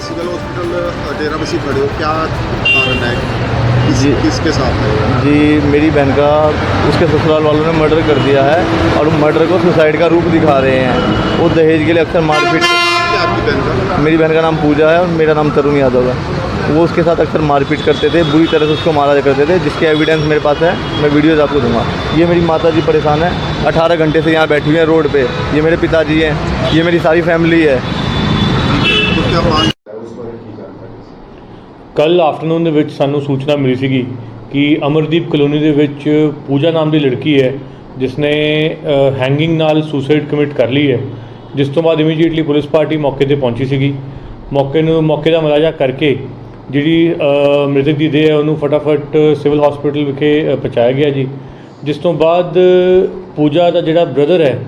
Civil hospital डेरा बसी खड़े हो। क्या कारण है? जी। किसके साथ है जी मेरी बहन का उसके ससुराल वालों ने मर्डर कर दिया है और मर्डर को सुसाइड का रूप दिखा रहे हैं। वो दहेज के लिए अक्सर मारपीट आपकी बहन का? मेरी बहन का नाम पूजा है और मेरा नाम तरुण यादव है। वो उसके साथ अक्सर मारपीट करते थे बुरी तरह से उसको मारा करते थे। जिसके एविडेंस मेरे पास है मैं वीडियोज़ आपको दूँगा। ये मेरी माता जी परेशान है। अठारह घंटे से यहाँ बैठी हुई है रोड पर ये मेरे पिताजी हैं। ये मेरी सारी फैमिली है। ਕੁੱਤਿਆਂ ਕੱਲ ਆਫਟਰਨੂਨ ਦੇ ਵਿੱਚ ਸਾਨੂੰ ਸੂਚਨਾ ਮਿਲੀ ਸੀਗੀ ਕਿ ਅਮਰਦੀਪ ਕਲੋਨੀ ਦੇ ਵਿੱਚ ਪੂਜਾ ਨਾਮ ਦੀ ਲੜਕੀ ਹੈ ਜਿਸ ਨੇ ਹੈਂਗਿੰਗ ਨਾਲ ਸੁਸਾਈਡ ਕਮਿਟ ਕਰ ਲਈ ਹੈ, ਜਿਸ ਤੋਂ ਬਾਅਦ ਇਮੀਡੀਏਟਲੀ ਪੁਲਿਸ ਪਾਰਟੀ ਮੌਕੇ ਤੇ ਪਹੁੰਚੀ ਸੀਗੀ। ਮੌਕੇ ਨੂੰ, ਮੌਕੇ ਦਾ ਮਲਾਜਾ ਕਰਕੇ ਜਿਹੜੀ ਮ੍ਰਿਤਕ ਦੀ ਦੇਹ ਹੈ, ਉਹਨੂੰ ਫਟਾਫਟ ਸਿਵਲ ਹਸਪੀਟਲ ਵਿਖੇ ਪਹੁੰਚਾਇਆ ਗਿਆ ਜੀ। ਜਿਸ ਤੋਂ ਬਾਅਦ ਪੂਜਾ ਦਾ ਜਿਹੜਾ ਬ੍ਰਦਰ ਹੈ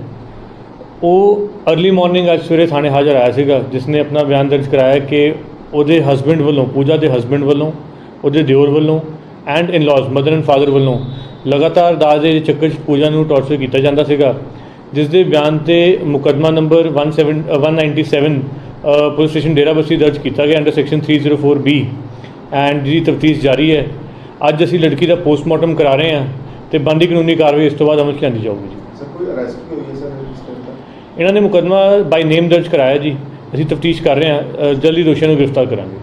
ਉਹ ਅਰਲੀ ਮਾਰਨਿੰਗ ਅੱਜ ਸਵੇਰੇ ਥਾਣੇ ਹਾਜ਼ਰ ਆਇਆ ਸੀਗਾ ਜਿਸ ਨੇ ਆਪਣਾ ਬਿਆਨ ਦਰਜ ਕਰਾਇਆ ਕਿ ਉਹਦੇ ਹਸਬੰਡ ਵੱਲੋਂ, ਪੂਜਾ ਦੇ ਹਸਬੰਡ ਵੱਲੋਂ, ਉਹਦੇ ਦਿਓਰ ਵੱਲੋਂ and in laws mother and father ਵੱਲੋਂ ਲਗਾਤਾਰ ਦਾਜ ਦੇ ਚੱਕਰ 'ਚ ਪੂਜਾ ਨੂੰ ਟੌਰਚਰ ਕੀਤਾ ਜਾਂਦਾ ਸੀਗਾ ਜਿਸ ਦੇ ਬਿਆਨ ਤੇ ਮੁਕਦਮਾ ਨੰਬਰ 17 197 ਪੁਲਿਸ ਸਟੇਸ਼ਨ ਡੇਰਾਬੱਸੀ ਦਰਜ ਕੀਤਾ ਗਿਆ ਅੰਡਰ ਸੈਕਸ਼ਨ 304 ਬੀ ਐਂਡ ਦੀ ਤਫਤੀਸ਼ ਜਾਰੀ ਹੈ। ਅੱਜ ਅਸੀਂ ਲੜਕੀ ਦਾ ਪੋਸਟਮਾਰਟਮ ਕਰਾ ਰਹੇ ਹਾਂ ਤੇ ਬੰਦੀ ਕਾਨੂੰਨੀ ਕਾਰਵਾਈ ਇਸ ਤੋਂ ਬਾਅਦ ਅਮਲ 'ਚ ਜਾਊਗੀ ਜੀ। ਸਰ, ਕੋਈ ਅਰੈਸਟ ਹੋਈ ਹੈ ਇਹਨਾਂ ਨੇ ਮੁਕੱਦਮਾ ਬਾਈ ਨੇਮ ਦਰਜ ਕਰਾਇਆ ਜੀ। ਅਸੀਂ ਤਫਤੀਸ਼ ਕਰ ਰਹੇ ਹਾਂ ਅ, ਜਲਦੀ ਦੋਸ਼ੀਆਂ ਨੂੰ ਗ੍ਰਿਫਤਾਰ ਕਰਾਂਗੇ।